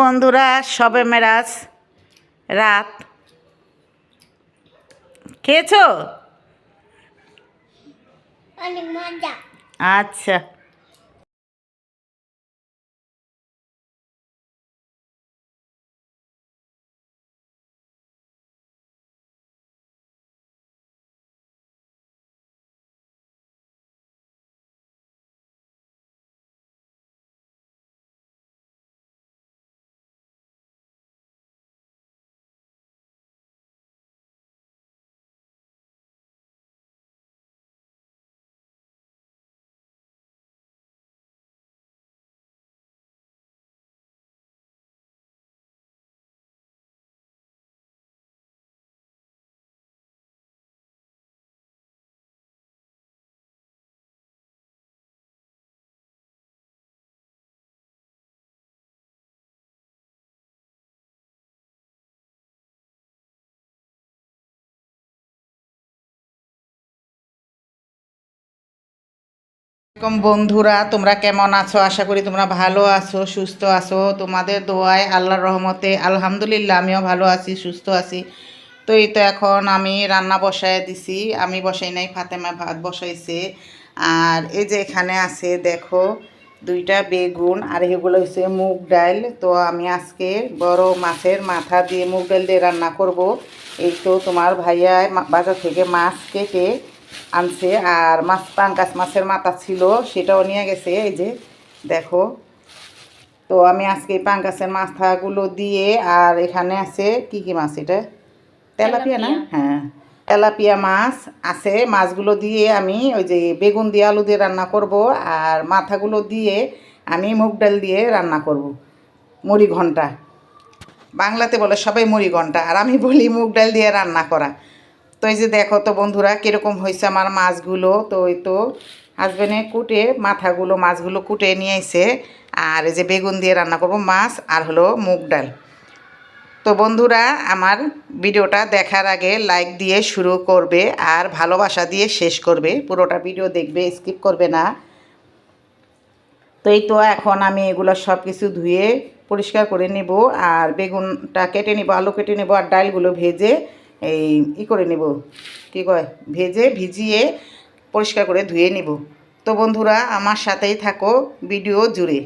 বন্ধুরা সবে মেরাজ রাত। খেয়েছো? আচ্ছা। এরকম বন্ধুরা, তোমরা কেমন আছো? আশা করি তোমরা ভালো আছো, সুস্থ আছো। তোমাদের দোয়ায় আল্লাহর রহমতে আলহামদুলিল্লাহ, আমিও ভালো আছি, সুস্থ আছি। তো এই তো এখন আমি রান্না বসায় দিছি, আমি বসাই নাই, ফাতেমা ভাত বসাইছে। আর এই যে এখানে আছে, দেখো, দুইটা বেগুন, আর এগুলো হচ্ছে মুগ ডাল। তো আমি আজকে বড় মাছের মাথা দিয়ে মুগ ডাল দিয়ে রান্না করব। এই তো তোমার ভাইয়া বাজার থেকে মাছ কেটে আনছে আর মাছ পাঙ্কাস মাছের মাথা ছিল সেটাও নিয়ে গেছে এই যে দেখো। তো আমি আজকে পাঙ্কাসের মাথাগুলো দিয়ে আর এখানে আছে কি কি মাছ এটা? তেলাপিয়া না? হ্যাঁ। তেলাপিয়া মাছ আছে মাছগুলো দিয়ে আমি ওই যে বেগুন দিয়ে আলু দিয়ে রান্না করব আর মাথাগুলো দিয়ে আমি মুগ ডাল দিয়ে রান্না করব মুড়ি ঘণ্টা। বাংলাতে বলে সবাই মুড়ি ঘণ্টা আর আমি বলি মুগ ডাল দিয়ে রান্না করা। তো এই যে দেখো তো বন্ধুরা কীরকম হয়েছে আমার মাছগুলো, তো ওই তো হাজবেন্ডে কুটে মাথাগুলো, মাছগুলো কুটে নিয়ে এসে আর এই যে বেগুন দিয়ে রান্না করব মাছ আর হলো মুগ ডাল। তো বন্ধুরা আমার ভিডিওটা দেখার আগে লাইক দিয়ে শুরু করবে আর ভালোবাসা দিয়ে শেষ করবে। পুরোটা ভিডিও দেখবে স্কিপ করবে না। তো এই তো এখন আমি এগুলো সব কিছু ধুয়ে পরিষ্কার করে নেব আর বেগুনটা কেটে নেব, আলু কেটে নেব আর ডালগুলো ভেজে এই ই করে নেব। কী কয়? ভেজে ভিজিয়ে পরিষ্কার করে ধুয়ে নেব। তো বন্ধুরা আমার সাথেই থাকো ভিডিও জুড়ে।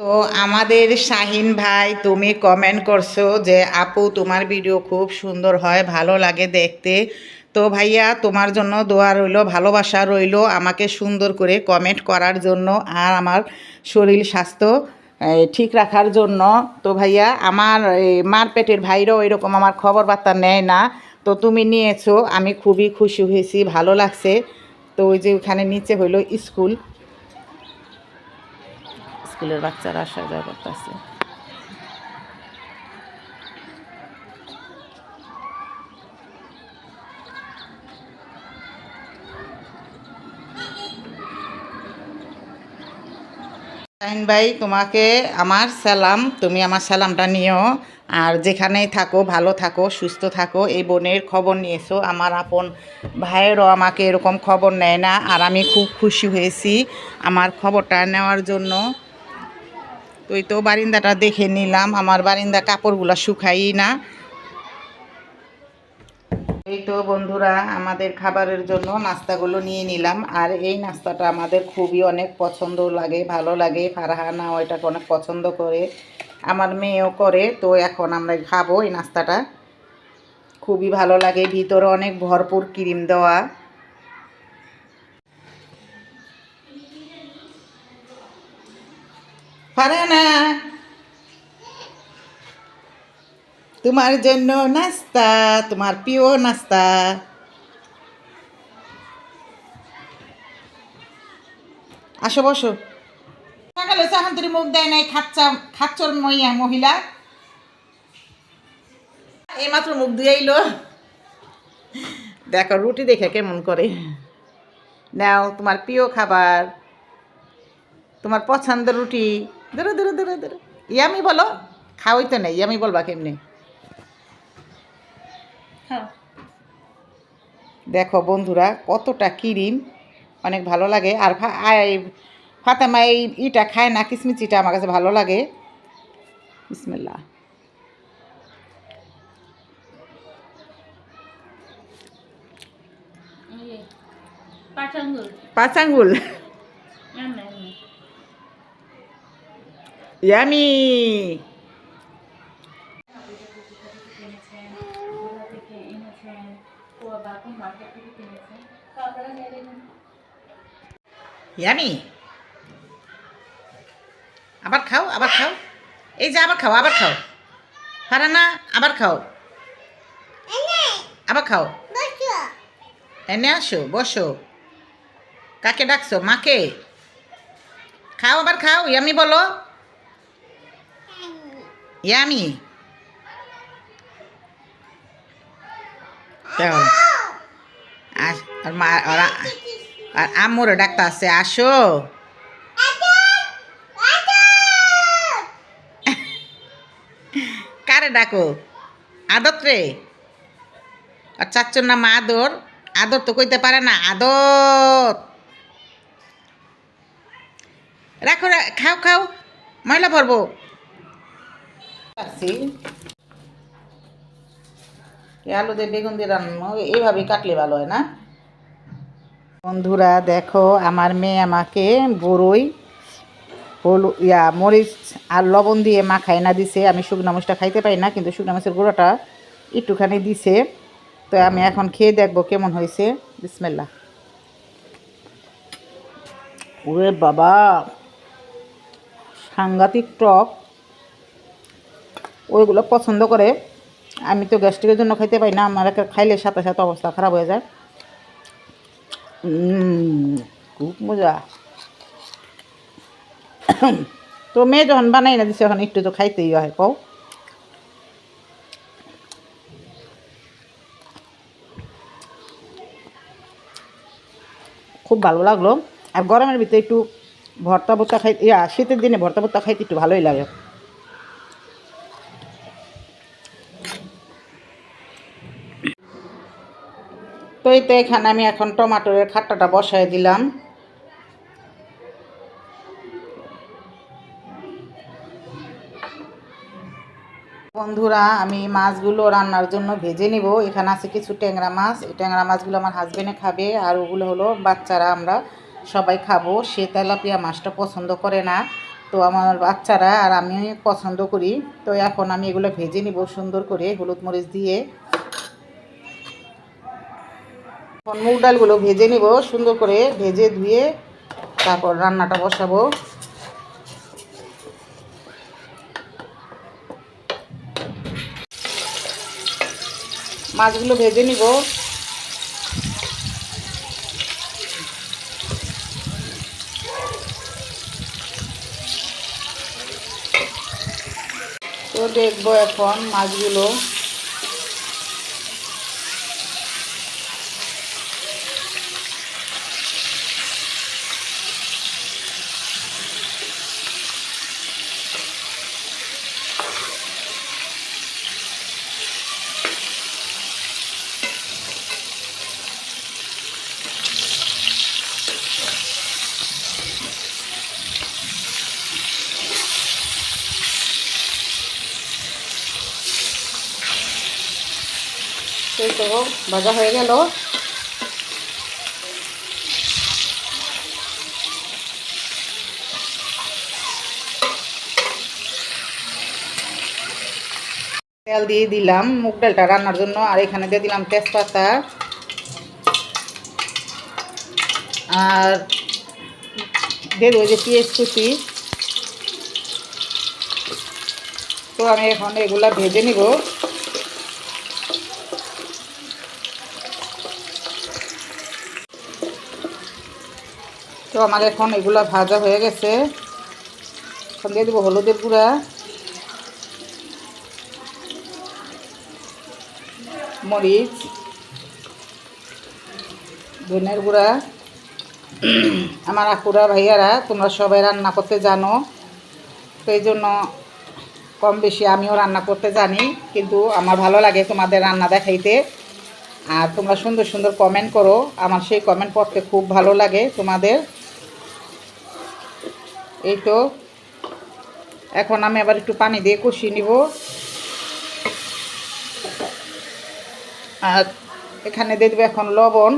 তো আমাদের শাহিন ভাই তুমি কমেন্ট করছ যে আপু তোমার ভিডিও খুব সুন্দর হয় ভালো লাগে দেখতে। তো ভাইয়া তোমার জন্য দোয়া রইল ভালোবাসা রইল আমাকে সুন্দর করে কমেন্ট করার জন্য আর আমার শরীর স্বাস্থ্য ঠিক রাখার জন্য তো ভাইয়া, আমার মার পেটের ভাইরাও এরকম আমার খবর বার্তা নেয় না। তো তুমি নিয়েছো, আমি খুবই খুশি হয়েছি, ভালো লাগছে। তো ওই যে ওখানে নিচে হইল স্কুল। স্কুলের বাচ্চারা আসা যাওয়া করতেছে শাহিন ভাই, তোমাকে আমার সালাম, তুমি আমার সালামটা নিও। আর যেখানেই থাকো, ভালো থাকো, সুস্থ থাকো, এই বোনের খবর নিয়েছো। আমার আপন ভাইয়েরও আমাকে এরকম খবর নেয় না, আর আমি খুব খুশি হয়েছি আমার খবরটা নেওয়ার জন্য। তুই তো বারিন্দাটা দেখে নিলাম, আমার বারিন্দা কাপড়গুলো শুকাই না। এই তো বন্ধুরা, আমাদের খাবারের জন্য নাস্তাগুলো নিয়ে নিলাম। আর এই নাস্তাটা আমাদের খুবই অনেক পছন্দ লাগে, ভালো লাগে। ফারহানা ওইটাকে অনেক পছন্দ করে, আমার মেয়েও করে। তো এখন আমরা খাব এই নাস্তাটা। খুবই ভালো লাগে, ভিতরে অনেক ভরপুর ক্রিম দেওয়া। ফারহানা! তোমার জন্য নাস্তা, তোমার প্রিয় নাস্তা। আসো, বসো। সকালে চাহান্তরি মুখ দেয় নাই খাচ্চা খাচ্চর মইয়া মহিলা। এইমাত্র মুখ দিয়ে এলো দেখো, রুটি দেখে কেমন করে। নাও, তোমার প্রিয় খাবার। তোমার পছন্দের রুটি। ধরো ধরো ধরো ধরো। ইয়ামি বলো খাওয়াই তো নেই, ইয়ামি বলবা কেমনি? দেখো বন্ধুরা কতটা কিরিম অনেক ভালো লাগে। আর ফাতেমা এই ইটা খায় না কিসমিচিটা আমার কাছে ভালো লাগে। বিসমিল্লা পাঁচ আঙ্গুল পাঁচ আঙ্গুল এমনি এমনি ইয়ামি। ইয়ামি আবার খাও আবার খাও। এই যে আবার খাও আবার খাও। ফারানা, আবার খাও। আবার খাও। এনে আসো, বসো। কাকে ডাকছো? মাকে? খাও, আবার খাও। ইয়ামি, বলো। ইয়ামি। আস আর মা, আর আর আম্মুর ডাক্তার আছে, আসো। কারে ডাকো? আদত রে। আর চাচ্চর নাম আদর। আদর তো কইতে পারে না আদত রাখো খাও খাও, ময়লা ভরবো। আলু দিয়ে বেগুন দিয়ে রান্না, এইভাবেই কাটলে ভালো হয় না? বন্ধুরা দেখো আমার মেয়ে আমাকে বড়ই হলু ইয়া মরিচ আর লবণ দিয়ে মাখায় না দিছে। আমি শুকনো মাছটা খাইতে পারি না কিন্তু শুকনো মাছের গুঁড়োটা একটুখানি দিছে। তো আমি এখন খেয়ে দেখব কেমন হয়েছে। বিসমেল্লা ওরে বাবা সাংঘাতিক টক। ওইগুলো পছন্দ করে। আমি তো গ্যাস্ট্রিকের জন্য খাইতে পারি না আমার খাইলে সাথে সাথে অবস্থা খারাপ হয়ে যায়। খুব মজা। তো মেয়ে যখন বানাই না দিছে এখন, একটু তো খাইতেই হয়, কও। খুব ভালো লাগল। আর গরমের ভিতরে একটু ভর্তা ভর্তা খাই, ইয়া, শীতের দিনে ভর্তা ভর্তা খাইতে একটু ভালোই লাগে। তো এখানে আমি এখন টমাটোরের খাট্টাটা বসায় দিলাম। বন্ধুরা, আমি মাছগুলো রান্নার জন্য ভেজে নিব। এখানে আছে কিছু ট্যাংরা মাছ। এই ট্যাংরা মাছগুলো আমার হাজবেন্ডে খাবে আর ওগুলো হলো বাচ্চারা, আমরা সবাই খাব। সে তেলাপিয়া মাছটা পছন্দ করে না। তো আমার বাচ্চারা আর আমি পছন্দ করি। তো এখন আমি এগুলো ভেজে নিব সুন্দর করে, হলুদ মরিচ দিয়ে। এখন মুগ ডালগুলো ভেজে নিব, সুন্দর করে ভেজে ধুয়ে তারপর রান্নাটা বসাবো। মাছগুলো ভেজে নিব। তো দেখব এখন মাছগুলো। সেই তো ভাজা হয়ে গেল। তেল দিয়ে দিলাম মুগ ডালটা রান্নার জন্য, আর এখানে দিয়ে দিলাম তেজপাতা। আর দিয়ে যে পেঁয়াজ কুচি তো আমি এখন এগুলা ভেজে নিব। তো আমার এখন এগুলো ভাজা হয়ে গেছে। এখন দিয়ে দেবো হলুদের গুঁড়া। মরিচ। ধনের গুঁড়া। আমার আপুরা, ভাইয়ারা, তোমরা সবাই রান্না করতে জানো। তো এই জন্য কম বেশি আমিও রান্না করতে জানি, কিন্তু আমার ভালো লাগে তোমাদের রান্না দেখাইতে। আর তোমরা সুন্দর সুন্দর কমেন্ট করো। আমার সেই কমেন্ট পড়তে খুব ভালো লাগে তোমাদের। এই তো এখন আমি আবার একটু পানি দিয়ে কষিয়ে নিব। আর এখানে দিয়ে দেবো এখন লবণ।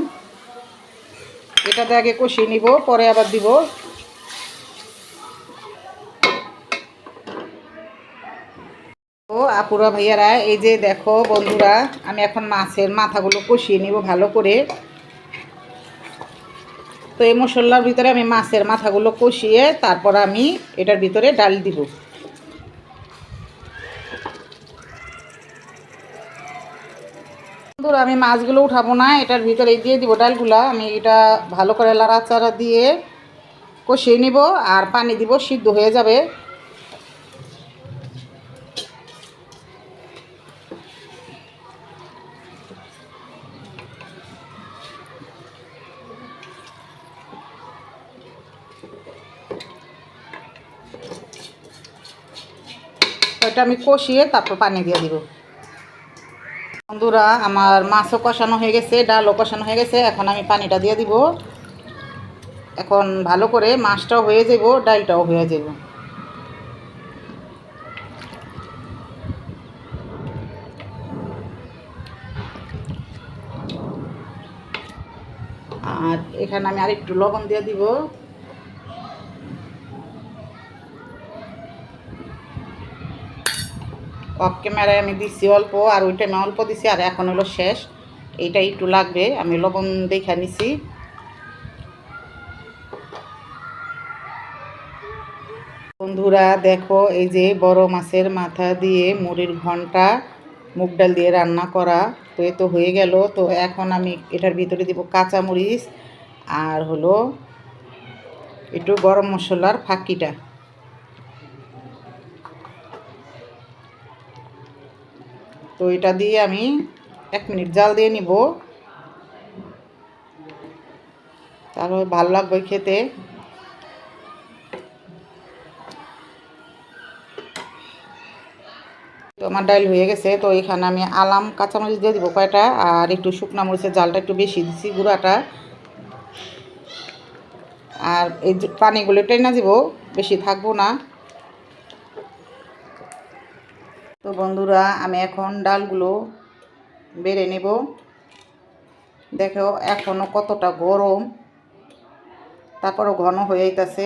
এটাতে আগে কষিয়ে নিব, পরে আবার দিব। ও আপুরা, ভাইয়ারা, এই যে দেখো বন্ধুরা, আমি এখন মাছের মাথাগুলো কষিয়ে নিব ভালো করে। তো এই মশলার ভিতরে আমি মাছের মাথাগুলো কষিয়ে তারপর আমি এটার ভিতরে ডাল দিব। বন্ধুরা, আমি মাছগুলো উঠাবো না, এটার ভিতরে দিয়ে দিব ডালগুলা। আমি এটা ভালো করে লাড়াচাড়া দিয়ে কষিয়ে নিব, আর পানি দিব, সিদ্ধ হয়ে যাবে। এটা আমি কষিয়ে তারপর পানি দিয়ে দিব। বন্ধুরা, আমার মাছও কষানো হয়ে গেছে, ডালও কষানো হয়ে গেছে, এখন আমি পানিটা দিয়ে দিব। এখন ভালো করে মাছটাও হয়ে যাব, ডালটাও হয়ে যাব। আর এখানে আমি আরেকটু লবণ দিয়ে দিব। অফ ক্যামেরায় আমি দিছি অল্প, আর ওই টাইমে অল্প দিছি, আর এখন হলো শেষ। এইটা একটু লাগবে, আমি লবণ দেখে নিছি। বন্ধুরা, দেখো, এই যে বড় মাছের মাথা দিয়ে মুড়ির ঘণ্টা, মুগ ডাল দিয়ে রান্না করা, তো এ তো হয়ে গেল। তো এখন আমি এটার ভিতরে দিব কাঁচা মরিচ আর হলো একটু গরম মশলার ফাঁকিটা। তো এটা দিয়ে আমি এক মিনিট জাল দিয়ে নিব। তাহলে ভালো লাগবে খেতে। তো আমার ডাইল হয়ে গেছে, তো এখানে আমি আলাম কাঁচামরিচ দিয়ে দিব কয়টা, আর একটু শুকনা মরিচের জালটা একটু বেশি দিচ্ছি গুঁড়াটা। আর এই পানিগুলো টেনে দিব, বেশি থাকব না। তো বন্ধুরা, আমি এখন ডালগুলো বেড়ে নেব। দেখো এখনও কতটা গরম। তারপরও ঘন হয়ে যাইতেছে।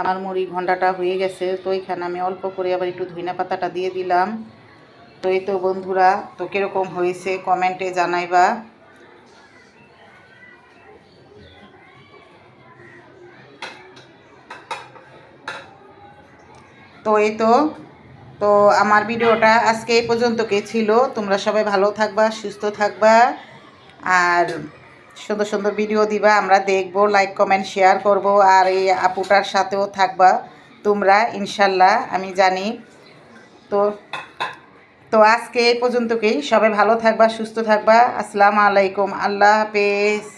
আমার মুড়ি ঘন্টাটা হয়ে গেছে, তো এখানে আমি অল্প করে আবার একটু ধইনা পাতাটা দিয়ে দিলাম। তো এই তো বন্ধুরা, তো কীরকম হয়েছে কমেন্টে জানাইবা। তো এই তো তো আমার ভিডিওটা আজকে এই পর্যন্তকে ছিল। তোমরা সবাই ভালো থাকবা, সুস্থ থাকবা, আর সুন্দর সুন্দর ভিডিও দিবা। আমরা দেখব লাইক কমেন্ট শেয়ার করব, আর এই আপুটার সাথেও থাকবা তোমরা, ইনশাল্লাহ, আমি জানি। তো তো আজকে এই পর্যন্তকেই। সবাই ভালো থাকবা, সুস্থ থাকবা। আসসালামু আলাইকুম। আল্লাহ হাফেজ।